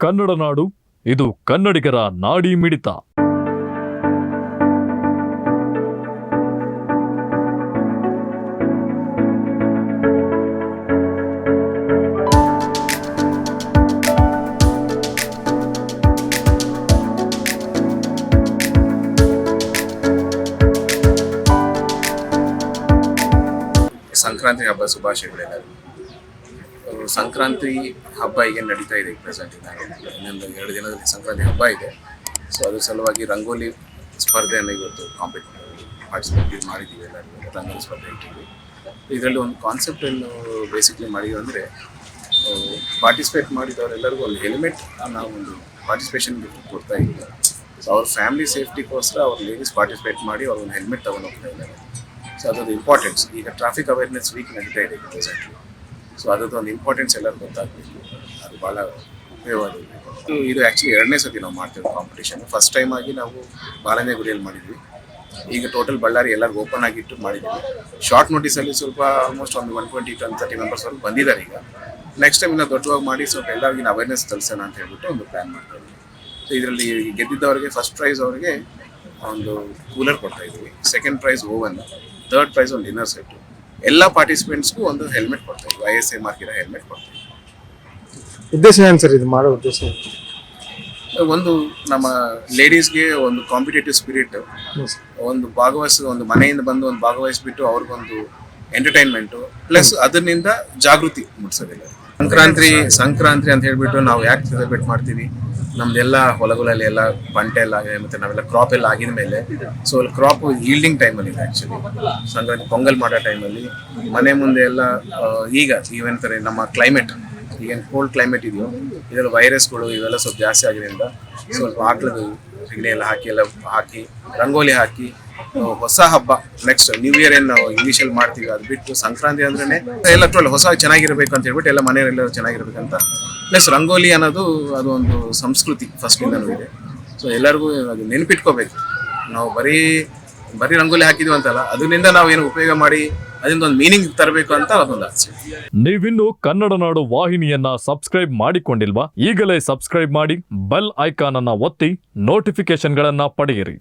ಕನ್ನಡ ನಾಡು ಇದು ಕನ್ನಡಿಗರ ನಾಡಿ ಮಿಡಿತ. ಸಂಕ್ರಾಂತಿ ಹಬ್ಬ ಶುಭಾಶಯಗಳೆಲ್ಲರಿಗೂ ಸಂಕ್ರಾಂತಿ ಹಬ್ಬ ಈಗ ನಡೀತಾ ಇದೆ ಪ್ರೆಸೆಂಟ್ ಇನ್ನೊಂದು ಎರಡು ದಿನದಲ್ಲಿ ಸಂಕ್ರಾಂತಿ ಹಬ್ಬ ಇದೆ. ಸೊ ಅದ್ರ ಸಲುವಾಗಿ ರಂಗೋಲಿ ಸ್ಪರ್ಧೆಯನ್ನು ಇವತ್ತು ಕಾಂಪಿಟ್ ಪಾರ್ಟಿಸಿಪೇಟ್ ಮಾಡಿದ್ದೀವಿ ಎಲ್ಲರಿಗೂ ರಂಗೋಲಿ ಸ್ಪರ್ಧೆ ಇಟ್ಟಿದ್ವಿ ಇದರಲ್ಲಿ ಒಂದು ಕಾನ್ಸೆಪ್ಟ್ ಏನು ಬೇಸಿಕ್ಲಿ ಮಾಡಿದ್ವಿ ಅಂದರೆ ಪಾರ್ಟಿಸಿಪೇಟ್ ಮಾಡಿದವರೆಲ್ಲರಿಗೂ ಒಂದು ಹೆಲ್ಮೆಟ್ ನಾವು ಒಂದು ಪಾರ್ಟಿಸಿಪೇಷನ್ ಕೊಡ್ತಾ ಇದ್ದೀವಿ ಸೊ ಅವ್ರ ಫ್ಯಾಮಿಲಿ ಸೇಫ್ಟಿಗೋಸ್ಕರ ಅವ್ರ ಲೇಡೀಸ್ ಪಾರ್ಟಿಸಿಪೇಟ್ ಮಾಡಿ ಅವ್ರ ಒಂದು ಹೆಲ್ಮೆಟ್ ತಗೊಂಡು ಹೋಗ್ತಾ ಇದ್ದಾರೆ. ಸೊ ಅದೊಂದು ಇಂಪಾರ್ಟೆನ್ಸ್ ಈಗ ಟ್ರಾಫಿಕ್ ಅವೇರ್ನೆಸ್ ವೀಕ್ ನಡೀತಾ ಇದೆ ಪ್ರೆಸೆಂಟ್ಲಿ ಸೊ ಅದೊಂದು ಇಂಪಾರ್ಟೆನ್ಸ್ ಎಲ್ಲರೂ ಗೊತ್ತಾಗಬೇಕು. ಅದು ಭಾಳ ಉಪಯೋಗವಾಗಿದೆ. ಇದು- ಆ್ಯಕ್ಚುಲಿ ಎರಡನೇ ಸತಿ ನಾವು ಮಾಡ್ತೇವೆ ಕಾಂಪಿಟೇಷನ್ ಫಸ್ಟ್ ಟೈಮ್ ಆಗಿ ನಾವು ಬಾಲನೆ ಗುರಿಯಲ್ಲಿ ಮಾಡಿದ್ವಿ. ಈಗ ಟೋಟಲ್ ಬಳ್ಳಾರಿ ಎಲ್ಲರಿಗೂ ಓಪನ್ ಆಗಿಟ್ಟು ಮಾಡಿದ್ವಿ. ಶಾರ್ಟ್ ನೋಟಿಸಲ್ಲಿ ಸ್ವಲ್ಪ ಆಲ್ಮೋಸ್ಟ್ ಒಂದು one twenty ton thirty members ಅವ್ರು ಬಂದಿದ್ದಾರೆ ಈಗ. ನೆಕ್ಸ್ಟ್ ಟೈಮ್ ಇನ್ನೂ ದೊಡ್ಡವಾಗಿ ಮಾಡಿ ಸ್ವಲ್ಪ ಎಲ್ಲರಿಗಿನ ಅವೇರ್ನೆಸ್ ತಲ್ಸೋಣ ಅಂತ ಹೇಳ್ಬಿಟ್ಟು ಒಂದು ಪ್ಲ್ಯಾನ್ ಮಾಡ್ತಾ ಇದ್ವಿ. ಸೊ ಇದರಲ್ಲಿ ಗೆದ್ದಿದ್ದವರಿಗೆ ಫಸ್ಟ್ ಪ್ರೈಸ್ ಅವರಿಗೆ ಒಂದು ಕೂಲರ್ ಕೊಡ್ತಾ ಇದ್ವಿ. Second prize oven third prize ಒಂದು ಡಿನ್ನರ್ ಸೆಟ್ಟು ಎಲ್ಲ ಪಾರ್ಟಿಸಿಪೆಂಟ್ಸ್ಗೂ ಒಂದು ಹೆಲ್ಮೆಟ್ ಕೊಡ್ತೀವಿ ಐ ಎಸ್ ಎ ಮಾರ್ಕಿನ ಹೆಲ್ಮೆಟ್ ಕೊಡ್ತೀವಿ ಉದ್ದೇಶ ಏನು ಸರ್ ಇದು ಮಾಡೋ ಉದ್ದೇಶ? ಒಂದು ನಮ್ಮ ಲೇಡೀಸ್ಗೆ ಒಂದು ಕಾಂಪಿಟೇಟಿವ್ ಸ್ಪಿರಿಟ್ ಒಂದು ಭಾಗವಹಿಸ ಒಂದು ಮನೆಯಿಂದ ಬಂದು ಒಂದು ಭಾಗವಹಿಸ್ಬಿಟ್ಟು ಅವ್ರಿಗೊಂದು ಎಂಟರ್ಟೈನ್ಮೆಂಟು ಪ್ಲಸ್ ಅದರಿಂದ ಜಾಗೃತಿ ಮೂಡಿಸೋದಿಲ್ಲ ಸಂಕ್ರಾಂತಿ ಸಂಕ್ರಾಂತಿ. ಅಂತ ಹೇಳ್ಬಿಟ್ಟು ನಾವು ಯಾಕೆ ಸೆಲೆಬ್ರೇಟ್ ಮಾಡ್ತೀವಿ? ನಮ್ದೆಲ್ಲ ಹೊಲಗಳಲ್ಲಿ ಎಲ್ಲ ಬಂಟೆ ಎಲ್ಲ ಆಗಿದೆ ಮತ್ತೆ ನಾವೆಲ್ಲ ಕ್ರಾಪ್ ಎಲ್ಲ ಆಗಿದ ಮೇಲೆ. ಸೊ ಕ್ರಾಪ್ ಈಲ್ಡಿಂಗ್ ಟೈಮಲ್ಲಿ ಇದೆ ಆ್ಯಕ್ಚುಲಿ ಸಂಕ್ರಾಂತಿ ಪೊಂಗಲ್ ಮಾಡೋ ಟೈಮಲ್ಲಿ ಮನೆ ಮುಂದೆ ಎಲ್ಲ ಈಗ ಇವಂತಾರೆ ನಮ್ಮ ಕ್ಲೈಮೇಟ್ ಈಗೇನು ಕೋಲ್ಡ್ ಕ್ಲೈಮೇಟ್ ಇದೆಯೋ, ಇದರಲ್ಲಿ ವೈರಸ್ಗಳು ಇವೆಲ್ಲ ಸ್ವಲ್ಪ ಜಾಸ್ತಿ ಆಗಿರೋದ್ರಿಂದ ಸ್ವಲ್ಪ ಆಕಳದ ಸಿಗಡಿ ಎಲ್ಲ ಹಾಕಿ ಎಲ್ಲ ಹಾಕಿ, ರಂಗೋಲಿ ಹಾಕಿ ಹೊಸ ಹಬ್ಬ ನೆಕ್ಸ್ಟ್ ನ್ಯೂ ಇಯರ್ ಏನು ನಾವು ಇಂಗ್ಲೀಷಲ್ಲಿ ಮಾಡ್ತೀವಿ, ಅದು ಬಿಟ್ಟು ಸಂಕ್ರಾಂತಿ ಅಂದ್ರೆ ಎಲ್ಲ ಟೋಲ್ ಹೊಸ ಚೆನ್ನಾಗಿರ್ಬೇಕು ಅಂತ ಹೇಳ್ಬಿಟ್ಟು ಎಲ್ಲ ಮನೆಯವರೆಲ್ಲ ಚೆನ್ನಾಗಿರ್ಬೇಕಂತ. ಪ್ಲಸ್ ರಂಗೋಲಿ ಅನ್ನೋದು, ಅದು ಒಂದು ಸಂಸ್ಕೃತಿ ಫಸ್ಟಿಂದನೂ ಇದೆ. ಸೊ ಎಲ್ಲರಿಗೂ ಅದು ನೆನಪಿಟ್ಕೋಬೇಕು. ನಾವು ಬರೀ ಬರೀ ರಂಗೋಲಿ ಹಾಕಿದ್ವಿ ಅಂತಲ್ಲ, ಅದರಿಂದ ನಾವು ಏನು ಉಪಯೋಗ ಮಾಡಿ ಅದರಿಂದ ಒಂದು ಮೀನಿಂಗ್ ತರಬೇಕು ಅಂತ ಅದೊಂದು ಆಸೆ. ನೀವಿನ್ನು ಕನ್ನಡ ನಾಡು ವಾಹಿನಿಯನ್ನ ಸಬ್ಸ್ಕ್ರೈಬ್ ಮಾಡಿಕೊಂಡಿಲ್ವಾ? ಈಗಲೇ ಸಬ್ಸ್ಕ್ರೈಬ್ ಮಾಡಿ ಬೆಲ್ ಐಕಾನ್ ಅನ್ನ ಒತ್ತಿ ನೋಟಿಫಿಕೇಶನ್ಗಳನ್ನ ಪಡೆಯಿರಿ.